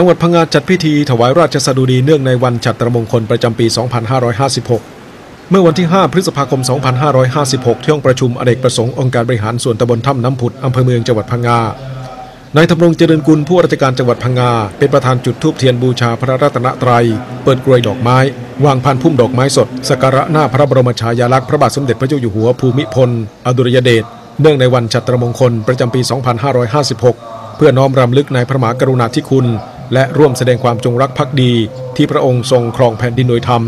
จังหวัดพังงาจัดพิธีถวายราชสดุดีเนื่องในวันฉัตรมงคลประจำปี 2556 เมื่อวันที่ 5 พฤษภาคม 2556 ที่ห้องประชุมอเนกประสงค์องค์การบริหารส่วนตำบลถ้ำน้ำผุดอำเภอเมืองจังหวัดพังงานายธำรงเจริญกุลผู้ราชการจังหวัดพังงา เป็นประธานจุดธูปเทียนบูชาพระรัตนตรัย เปิดกรวยดอกไม้ วางพันพุ่มดอกไม้สด สักการะหน้าพระบรมฉายาลักษณ์พระบาทสมเด็จพระเจ้าอยู่หัวภูมิพล อดุลยเดชเนื่องในวันฉัตรมงคลประจำปี 2556 เพื่อน้อมรำลึกในพระมหากรุณาธิคุณ และร่วมแสดงความจงรักภักดี ที่พระองค์ทรงครองแผ่นดินโดยธรรม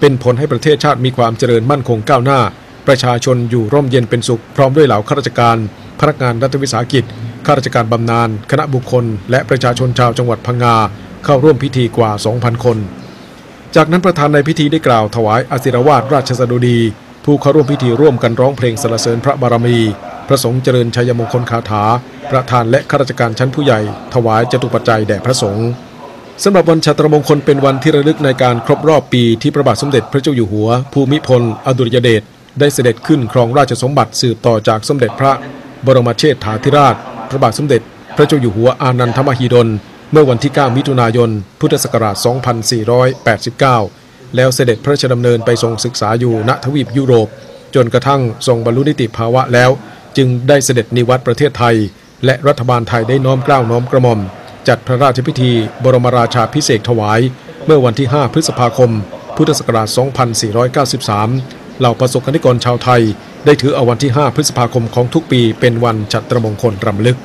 เป็นผลให้ประเทศชาติมีความเจริญมั่นคงก้าวหน้า ประชาชนอยู่ร่มเย็นเป็นสุข พร้อมด้วยเหล่าข้าราชการ พนักงานรัฐวิสาหกิจข้าราชการบำนาญคณะบุคคล และประชาชนชาวจังหวัดพังงา เข้าร่วมพิธีกว่า 2,000 คน จากนั้นประธานในพิธีได้กล่าวถวายอศิรวาสราชสดุดี ผู้เข้าร่วมพิธีร่วมกันร้องเพลงสรรเสริญพระบารมี พระสงฆ์เจริญชัยมงคลคาถา ประธานและข้าราชการชั้นผู้ใหญ่ ถวายจตุปัจจัยแด่พระสงฆ์สำหรับวันชัตรมงคลเป็นวันที่ระลึกในการครบรอบปีที่พระบาทสมเด็จพระเจ้าอยู่หัว ภูมิพล อดุลยเดชได้เสด็จขึ้นครองราชสมบัติสืบต่อจากสมเด็จพระบรมเชษฐาธิราช พระบาทสมเด็จ พระเจ้าอยู่หัวอานันทมหิดล เมื่อวันที่ 9 มิถุนายน พุทธศักราช 2489 แล้วเสด็จพระราชดำเนินไปทรงศึกษาอยู่ณทวีปยุโรป จนกระทั่งทรงบรรลุนิติภาวะแล้ว จึงได้เสด็จนิวัตประเทศไทย และรัฐบาลไทยได้น้อมเกล้าน้อมกระหม่อม จัดพระราชพิธี บรมราชาพิเศษถวาย เมื่อวันที่ 5 พฤษภาคม พุทธศักราช 2493 เหล่าประสบกนิกรชาวไทย ได้ถือเอาวันที่ 5 พฤษภาคมของทุกปีเป็นวันจัตรมงคลรำลึก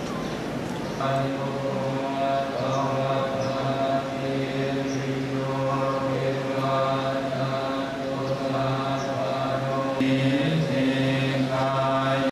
เท